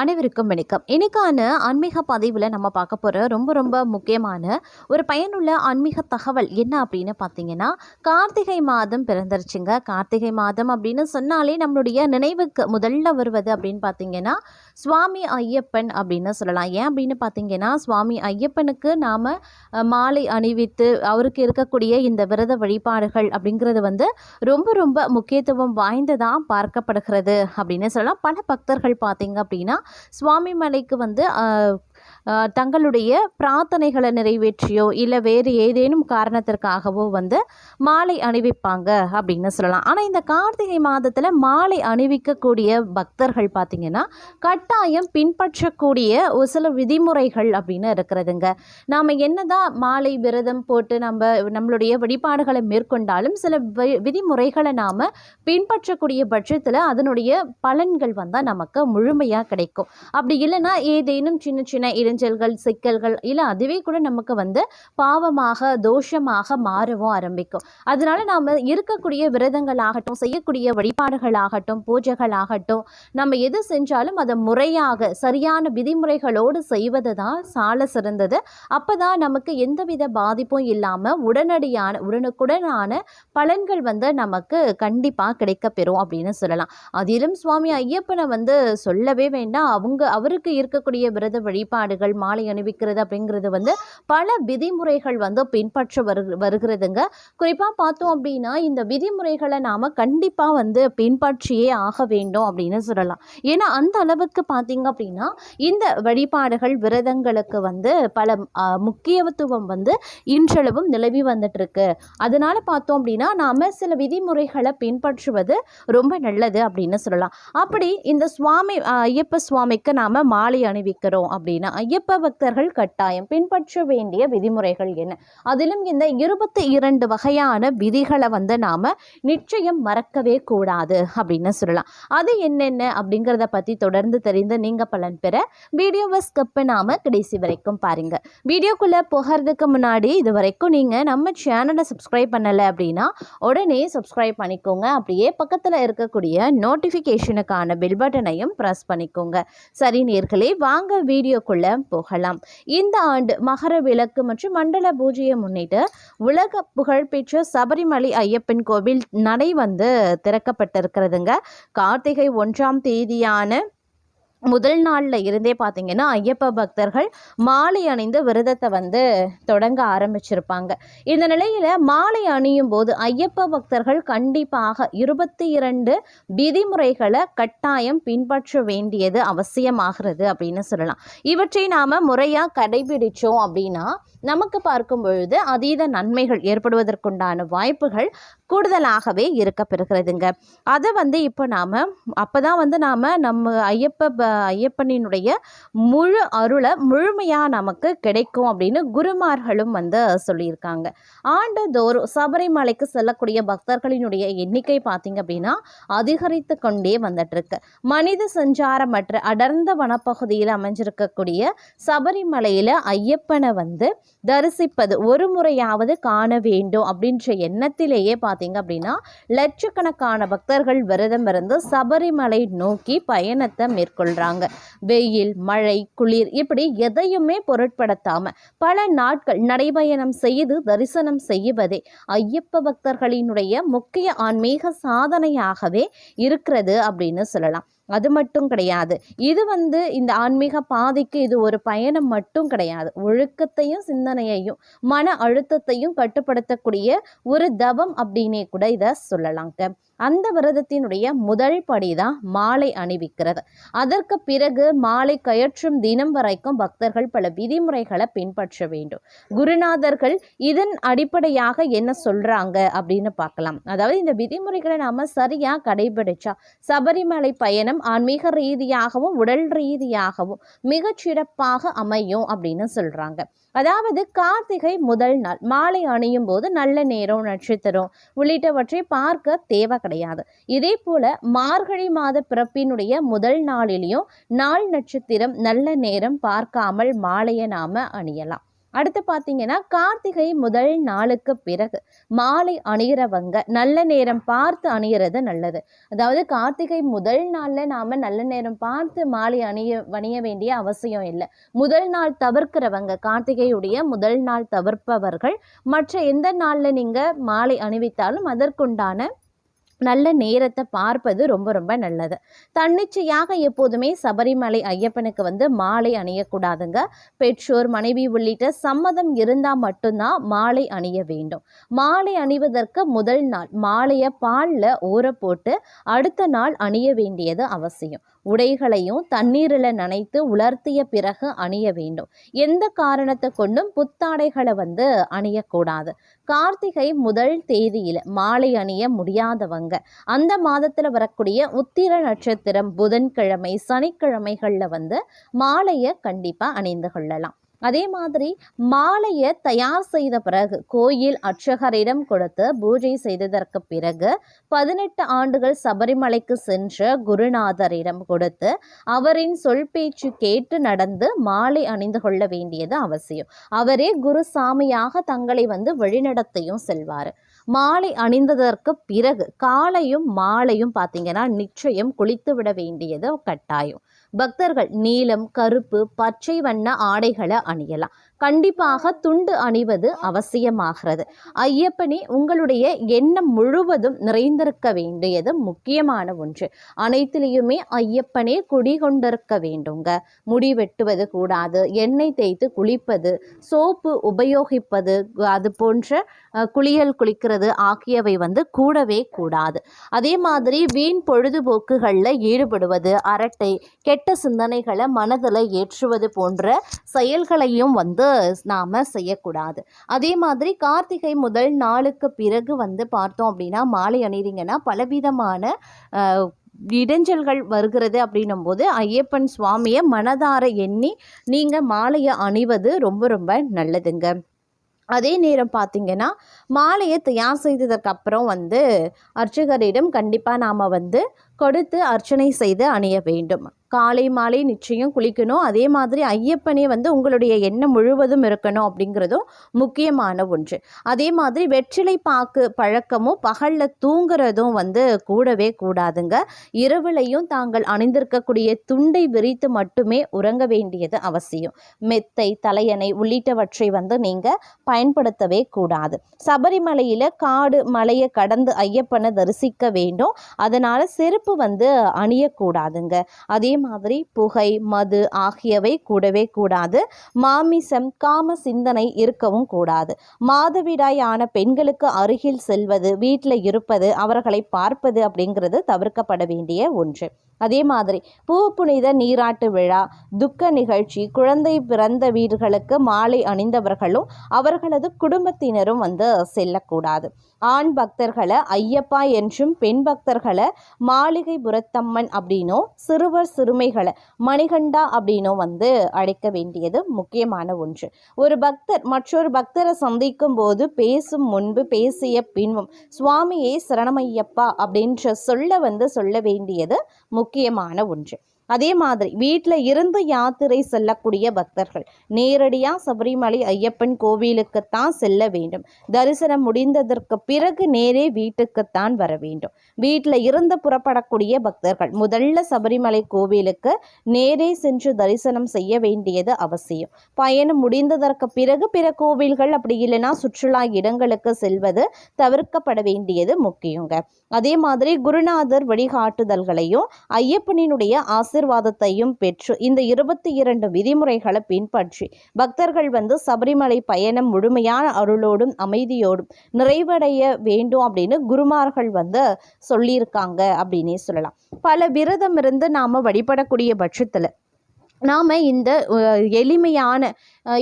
அனைவருக்கும் வணக்கம். இன்னைக்கான ஆன்மீக பதிவில் நம்ம பார்க்க போகிற ரொம்ப ரொம்ப முக்கியமான ஒரு பயனுள்ள ஆன்மீக தகவல் என்ன அப்படின்னு பார்த்தீங்கன்னா கார்த்திகை மாதம் பிறந்துருச்சுங்க. கார்த்திகை மாதம் அப்படின்னு சொன்னாலே நம்மளுடைய நினைவுக்கு முதல்ல வருவது அப்படின்னு பார்த்தீங்கன்னா சுவாமி ஐயப்பன் அப்படின்னு சொல்லலாம். ஏன் அப்படின்னு பார்த்தீங்கன்னா சுவாமி ஐயப்பனுக்கு நாம் மாலை அணிவித்து அவருக்கு இருக்கக்கூடிய இந்த விரத வழிபாடுகள் அப்படிங்கிறது வந்து ரொம்ப ரொம்ப முக்கியத்துவம் வாய்ந்ததாக பார்க்கப்படுகிறது அப்படின்னு சொல்லலாம். பல பக்தர்கள் பார்த்தீங்க அப்படின்னா சுவாமி மலைக்கு வந்து தங்களுடைய பிரார்த்தனைகளை நிறைவேற்றியோ இல்லை வேறு ஏதேனும் காரணத்திற்காகவோ வந்து மாலை அணிவிப்பாங்க அப்படின்னு சொல்லலாம். ஆனால் இந்த கார்த்திகை மாதத்தில் மாலை அணிவிக்கக்கூடிய பக்தர்கள் பார்த்திங்கன்னா கட்டாயம் பின்பற்றக்கூடிய ஒரு சில விதிமுறைகள் அப்படின்னு இருக்கிறதுங்க. நாம் என்னதான் மாலை விரதம் போட்டு நம்ம நம்மளுடைய வழிபாடுகளை மேற்கொண்டாலும் சில வி- விதிமுறைகளை நாம் பின்பற்றக்கூடிய பட்சத்தில் அதனுடைய பலன்கள் வந்தால் நமக்கு முழுமையாக கிடைக்கும். அப்படி இல்லைன்னா ஏதேனும் சின்ன சின்ன இடைஞ்சல்கள் சிக்கல்கள் இல்லை அதுவே கூட நமக்கு வந்து பாவமாக தோஷமாக மாறவும் ஆரம்பிக்கும். அதனால நாம் இருக்கக்கூடிய விரதங்களாகட்டும் செய்யக்கூடிய வழிபாடுகளாகட்டும் பூஜைகளாகட்டும் நம்ம எது செஞ்சாலும் அதை முறையாக சரியான விதிமுறைகளோடு செய்வது தான் சால சிறந்தது. அப்போ தான் நமக்கு எந்தவித பாதிப்பும் இல்லாமல் உடனடியான உடனுக்குடனான பலன்கள் வந்து நமக்கு கண்டிப்பாக கிடைக்கப்பெறும் அப்படின்னு சொல்லலாம். அதிலும் சுவாமி ஐயப்பனை வந்து சொல்லவே வேண்டாம். அவங்க அவருக்கு இருக்கக்கூடிய விரத வழிபாடுகள் மாலை அணிவிக்கிறது அப்படிங்கிறது வந்து பல விதிமுறைகள் வந்து பின்பற்ற வரு வருகிறதுங்க. குறிப்பாக பார்த்தோம் அப்படின்னா இந்த விதிமுறைகளை நாம் கண்டிப்பாக வந்து பின்பற்றியே ஆக வேண்டும் அப்படின்னு சொல்லலாம். ஏன்னா அந்த அளவுக்கு பார்த்தீங்க அப்படின்னா இந்த வழிபாடுகள் விரதங்களுக்கு வந்து பல முக்கியத்துவம் வந்து இன்றளவும் நிலவி வந்துட்டு இருக்கு அதனால பார்த்தோம் அப்படின்னா நாம் சில விதிமுறைகளை பின்பற்றுவது ரொம்ப நல்லது அப்படின்னு சொல்லலாம். அப்படி இந்த சுவாமி ஐயப்ப சுவாமிக்கு நாம மாலை அணிவிக்கிறோம் அப்படின்னா ஐயப்ப பக்தர்கள் கட்டாயம் பின்பற்ற வேண்டிய விதிமுறைகள் என்ன? அதிலும் இந்த இருபத்தி இரண்டு வகையான விதிகளை வந்து நாம் நிச்சயம் மறக்கவே கூடாது அப்படின்னு சொல்லலாம். அது என்னென்ன அப்படிங்கிறத பற்றி தொடர்ந்து தெரிந்து நீங்கள் பலன் பெற வீடியோவை ஸ்கிப் நாம் கடைசி வரைக்கும் பாருங்கள் வீடியோக்குள்ளே போகிறதுக்கு முன்னாடி இது வரைக்கும் நீங்கள் நம்ம சேனலை சப்ஸ்கிரைப் பண்ணலை அப்படின்னா உடனே சப்ஸ்கிரைப் பண்ணிக்கோங்க. அப்படியே பக்கத்தில் இருக்கக்கூடிய நோட்டிஃபிகேஷனுக்கான பில் பட்டனையும் ப்ரெஸ் பண்ணிக்கோங்க. சரி நேர்களே வாங்க வீடியோக்குள்ளே போகலாம் இந்த ஆண்டு மகர விளக்கு மற்றும் மண்டல பூஜையை முன்னிட்டு உலக புகழ்பெற்ற சபரிமலை ஐயப்பன் கோவில் நடை வந்து திறக்கப்பட்டிருக்கிறதுங்க. கார்த்திகை ஒன்றாம் தேதியான முதல் நாளில் இருந்தே பார்த்தீங்கன்னா ஐயப்ப பக்தர்கள் மாலை அணிந்து விரதத்தை வந்து தொடங்க ஆரம்பிச்சிருப்பாங்க. இந்த நிலையில் மாலை அணியும் போது ஐயப்ப பக்தர்கள் கண்டிப்பாக இருபத்தி இரண்டு விதிமுறைகளை கட்டாயம் பின்பற்ற வேண்டியது அவசியமாகிறது அப்படின்னு சொல்லலாம். இவற்றை நாம் முறையாக கடைபிடித்தோம் அப்படின்னா நமக்கு பார்க்கும் பொழுது அதீத நன்மைகள் ஏற்படுவதற்குண்டான வாய்ப்புகள் கூடுதலாகவே இருக்க பெறுகிறதுங்க அதை வந்து இப்போ நாம் அப்போ தான் வந்து நாம் நம்ம ஐயப்ப ப- ஐயப்பனினுடைய முழு அருளை முழுமையாக நமக்கு கிடைக்கும் அப்படின்னு குருமார்களும் வந்து சொல்லியிருக்காங்க. ஆண்டுதோறும் சபரிமலைக்கு செல்லக்கூடிய பக்தர்களினுடைய எண்ணிக்கை பார்த்திங்க அப்படின்னா அதிகரித்து கொண்டே வந்துட்டுருக்கு. மனித சஞ்சாரமற்ற அடர்ந்த வனப்பகுதியில் அமைஞ்சிருக்கக்கூடிய சபரிமலையில் ஐயப்பனை வந்து தரிசிப்பது ஒரு முறையாவது காண வேண்டும் அப்படின்ற எண்ணத்திலேயே பார்த்தீங்க அப்படின்னா லட்சக்கணக்கான பக்தர்கள் விரதம் இருந்து சபரிமலை நோக்கி பயணத்தை மேற்கொள்றாங்க. வெயில் மழை குளிர் இப்படி எதையுமே பொருட்படுத்தாம பல நாட்கள் நடைபயணம் செய்து தரிசனம் செய்வதே ஐயப்ப பக்தர்களினுடைய முக்கிய ஆன்மீக சாதனையாகவே இருக்கிறது அப்படின்னு சொல்லலாம். அது மட்டும் கிடையாது. இது வந்து இந்த ஆன்மீக பாதைக்கு இது ஒரு பயணம் மட்டும் கிடையாது. ஒழுக்கத்தையும் சிந்தனையையும் மன அழுத்தத்தையும் கட்டுப்படுத்தக்கூடிய ஒரு தவம் அப்படின்னே கூட இதை சொல்லலாங்க அந்த விரதத்தினுடைய முதல் படிதான் மாலை அணிவிக்கிறது. அதற்கு பிறகு மாலை கயற்றும் தினம் வரைக்கும் பக்தர்கள் பல விதிமுறைகளை பின்பற்ற வேண்டும். குருநாதர்கள் இதன் அடிப்படையாக என்ன சொல்றாங்க அப்படின்னு பார்க்கலாம். அதாவது இந்த விதிமுறைகளை நாம சரியா கடைபிடிச்சா சபரிமலை பயணம் ஆன்மீக ரீதியாகவும் உடல் ரீதியாகவும் மிக சிறப்பாக அமையும் அப்படின்னு சொல்றாங்க. அதாவது கார்த்திகை முதல் நாள் மாலை அணியும் போது நல்ல நேரம் நட்சத்திரம் உள்ளிட்டவற்றை பார்க்க தேவை கிடையாது. இதே போல மார்கழி மாத பிறப்பினுடைய முதல் நாளிலையும் நாள் நட்சத்திரம் நல்ல நேரம் பார்க்காமல் மாலையை நாம அணியலாம். அடுத்து பார்த்தீங்கன்னா கார்த்திகை முதல் நாளுக்கு பிறகு மாலை அணிகிறவங்க நல்ல நேரம் பார்த்து அணிகிறது நல்லது. அதாவது கார்த்திகை முதல் நாளில் நாம் நல்ல நேரம் பார்த்து மாலை அணிய அணிய வேண்டிய அவசியம் இல்லை. முதல் நாள் தவிர்க்கிறவங்க கார்த்திகையுடைய முதல் நாள் தவிர்ப்பவர்கள் மற்ற எந்த நாளில் நீங்கள் மாலை அணிவித்தாலும் அதற்குண்டான நல்ல நேரத்தை பார்ப்பது ரொம்ப ரொம்ப நல்லது. தன்னிச்சையாக எப்போதுமே சபரிமலை ஐயப்பனுக்கு வந்து மாலை அணியக்கூடாதுங்க. பெற்றோர் மனைவி உள்ளிட்ட சம்மதம் இருந்தால் மட்டும்தான் மாலை அணிய வேண்டும். மாலை அணிவதற்கு முதல் நாள் மாலையை பாலில் ஊற போட்டு அடுத்த நாள் அணிய வேண்டியது அவசியம். உடைகளையும் தண்ணீரில் நனைத்து உலர்த்திய பிறகு அணிய வேண்டும். எந்த காரணத்தை கொண்டும் புத்தாடைகளை வந்து அணியக்கூடாது. கார்த்திகை முதல் தேதியில் மாலை அணிய முடியாதவங்க. அந்த மாதத்தில் வரக்கூடிய உத்திர நட்சத்திரம் புதன்கிழமை சனிக்கிழமைகளில் வந்து மாலையை கண்டிப்பாக அணிந்து கொள்ளலாம். அதே மாதிரி மாலையை தயார் செய்த பிறகு கோயில் அர்ச்சகரிடம் கொடுத்து பூஜை செய்ததற்கு பிறகு பதினெட்டு ஆண்டுகள் சபரிமலைக்கு சென்ற குருநாதரிடம் கொடுத்து அவரின் சொல் பேச்சு கேட்டு நடந்து மாலை அணிந்து கொள்ள வேண்டியது அவசியம். அவரே குரு சாமியாக தங்களை வந்து வழிநடத்தையும் செல்வார். மாலை அணிந்ததற்கு பிறகு காலையும் மாலையும் பார்த்தீங்கன்னா நிச்சயம் குளித்து விட வேண்டியது கட்டாயம். பக்தர்கள் நீலம் கருப்பு பச்சை வண்ண ஆடைகளை அணியலாம். கண்டிப்பாக துண்டு அணிவது அவசியமாகிறது. ஐயப்பனே உங்களுடைய எண்ணம் முழுவதும் நிறைந்திருக்க வேண்டியது முக்கியமான ஒன்று. அனைத்திலையுமே ஐயப்பனே குடி கொண்டிருக்க வேண்டுங்க. முடி வெட்டுவது கூடாது எண்ணெய் தேய்த்து குளிப்பது சோப்பு உபயோகிப்பது அது போன்ற குளியல் குளிக்கிறது ஆகியவை வந்து கூடவே கூடாது. அதே மாதிரி வீண் பொழுதுபோக்குகளில் ஈடுபடுவது அரட்டை கெட்ட சிந்தனைகளை மனதில் ஏற்றுவது போன்ற செயல்களையும் வந்து நாம் செய்யக்கூடாது. அதே மாதிரி கார்த்திகை முதல் நாளுக்கு பிறகு வந்து பார்த்தோம் அப்படின்னா மாலை அணிறீங்கன்னா பலவிதமான இடைஞ்சல்கள் வருகிறது அப்படின்னும் போது ஐயப்பன் சுவாமியை மனதார எண்ணி நீங்கள் மாலையை அணிவது ரொம்ப ரொம்ப நல்லதுங்க. அதே நேரம் பார்த்தீங்கன்னா மாலையை தயார் செய்ததுக்கப்புறம் வந்து அர்ச்சகரிடம் கண்டிப்பாக நாம் வந்து கொடுத்து அர்ச்சனை செய்து அணிய வேண்டும். காலை மாலை நிச்சயம் குளிக்கணும். அதே மாதிரி ஐயப்பனே வந்து உங்களுடைய எண்ணம் முழுவதும் இருக்கணும் அப்படிங்கிறதும் முக்கியமான ஒன்று. அதே மாதிரி வெற்றிலை பாக்கு பழக்கமும் பகலில் தூங்குறதும் வந்து கூடவே கூடாதுங்க. இரவுலையும் தாங்கள் அணிந்திருக்கக்கூடிய துண்டை விரித்து மட்டுமே உறங்க வேண்டியது அவசியம். மெத்தை தலையணை உள்ளிட்டவற்றை வந்து நீங்கள் பயன்படுத்தவே கூடாது. சபரிமலையில் காடு மலையை கடந்து ஐயப்பனை தரிசிக்க வேண்டும். அதனால் செருப்பு வந்து அணியக்கூடாதுங்க. அதே மாதிரி புகை மது ஆகியவை கூடவே கூடாது. மாமிசம் காம சிந்தனை இருக்கவும் கூடாது. மாதவிடாய் ஆன பெண்களுக்கு அருகில் செல்வது வீட்டில் இருப்பது அவர்களை பார்ப்பது அப்படிங்கிறது தவிர்க்கப்பட வேண்டிய ஒன்று. அதே மாதிரி பூ புனித நீராட்டு விழா துக்க நிகழ்ச்சி குழந்தை பிறந்த வீடுகளுக்கு மாலை அணிந்தவர்களும் அவர்களது குடும்பத்தினரும் வந்து செல்லக்கூடாது. ஆண் பக்தர்களை ஐயப்பா என்றும் பெண் பக்தர்களை மாளிகை புரத்தம்மன் அப்படின்னும் சிறுவர் சிறுமைகளை மணிகண்டா அப்படின்னும் வந்து அழைக்க வேண்டியது முக்கியமான ஒன்று. ஒரு பக்தர் மற்றொரு பக்தரை சந்திக்கும் போது பேசும் முன்பு பேசிய பின்பும் சுவாமியே சரணமையப்பா அப்படின்ற சொல்ல வந்து சொல்ல வேண்டியது முக்கியமான ஒன்று. அதே மாதிரி வீட்டில் இருந்து யாத்திரை செல்லக்கூடிய பக்தர்கள். நேரடியாக சபரிமலை ஐயப்பன் கோவிலுக்குத்தான் செல்ல வேண்டும். தரிசனம் முடிந்ததற்கு பிறகு நேரே வீட்டுக்குத்தான் வர வேண்டும். வீட்டில் இருந்து புறப்படக்கூடிய பக்தர்கள் முதல்ல சபரிமலை கோவிலுக்கு நேரே சென்று தரிசனம் செய்ய வேண்டியது அவசியம். பயணம் முடிந்ததற்கு பிறகு பிற கோவில்கள் அப்படி இல்லைன்னா சுற்றுலா இடங்களுக்கு செல்வது தவிர்க்கப்பட வேண்டியது முக்கியங்க. அதே மாதிரி குருநாதர் வழிகாட்டுதல்களையும் ஐயப்பனினுடைய ஆசிர்வாதத்தையும் பெற்று இந்த இருபத்தி இரண்டு விதிமுறைகளை பின்பற்றி பக்தர்கள் வந்து சபரிமலை பயணம் முழுமையான அருளோடும் அமைதியோடும் நிறைவடைய வேண்டும் அப்படின்னு குருமார்கள் வந்து சொல்லியிருக்காங்க அப்படின்னே சொல்லலாம். பல விரதம் இருந்து நாம் வழிபடக்கூடிய பட்சத்தில் நாம் இந்த எளிமையான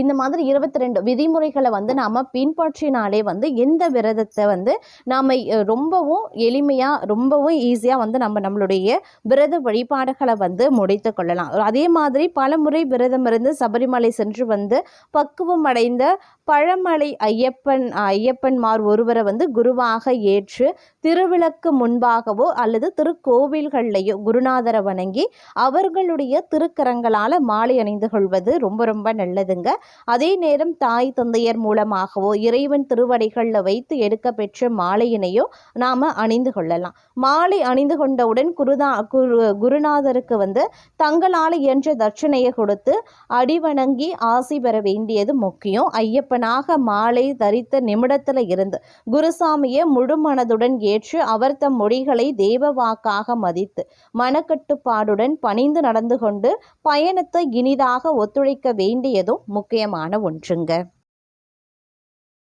இந்த மாதிரி இருபத்தி ரெண்டு விதிமுறைகளை வந்து நாம் பின்பற்றினாலே வந்து எந்த விரதத்தை வந்து நாம் ரொம்பவும் எளிமையாக ரொம்பவும் ஈஸியாக வந்து நம்ம நம்மளுடைய விரத வழிபாடுகளை வந்து முடித்து கொள்ளலாம். அதே மாதிரி பல முறை விரதம் இருந்து சபரிமலை சென்று வந்து பக்குவம் அடைந்த பழமலை ஐயப்பன் ஐயப்பன்மார் ஒருவரை வந்து குருவாக ஏற்று திருவிளக்கு முன்பாகவோ அல்லது திருக்கோவில்கள்லையோ குருநாதரை வணங்கி அவர்களுடைய திருக்கரங்களால் மாலை அணிந்து கொள்வது ரொம்ப ரொம்ப நல்லதுங்க. அதே நேரம் தாய் தந்தையர் மூலமாகவோ இறைவன் திருவடிகளில் வைத்து எடுக்க பெற்ற மாலையினையோ நாம் அணிந்து கொள்ளலாம். மாலை அணிந்து கொண்டவுடன் குருதா குரு குருநாதருக்கு வந்து தங்களால் இயன்ற தட்சணையை கொடுத்து அடிவணங்கி ஆசி பெற வேண்டியது முக்கியம். ஐயப்பனாக மாலை தரித்த நிமிடத்தில் இருந்து குருசாமியை முழு மனதுடன் ஏற்று அவர் தம் மொழிகளை தேவ வாக்காக மதித்து மனக்கட்டுப்பாடுடன் பணிந்து நடந்து கொண்டு பயணத்தை இனிதாக ஒத்துழைக்க வேண்டியதும் முக்கியமான ஒன்றுங்க.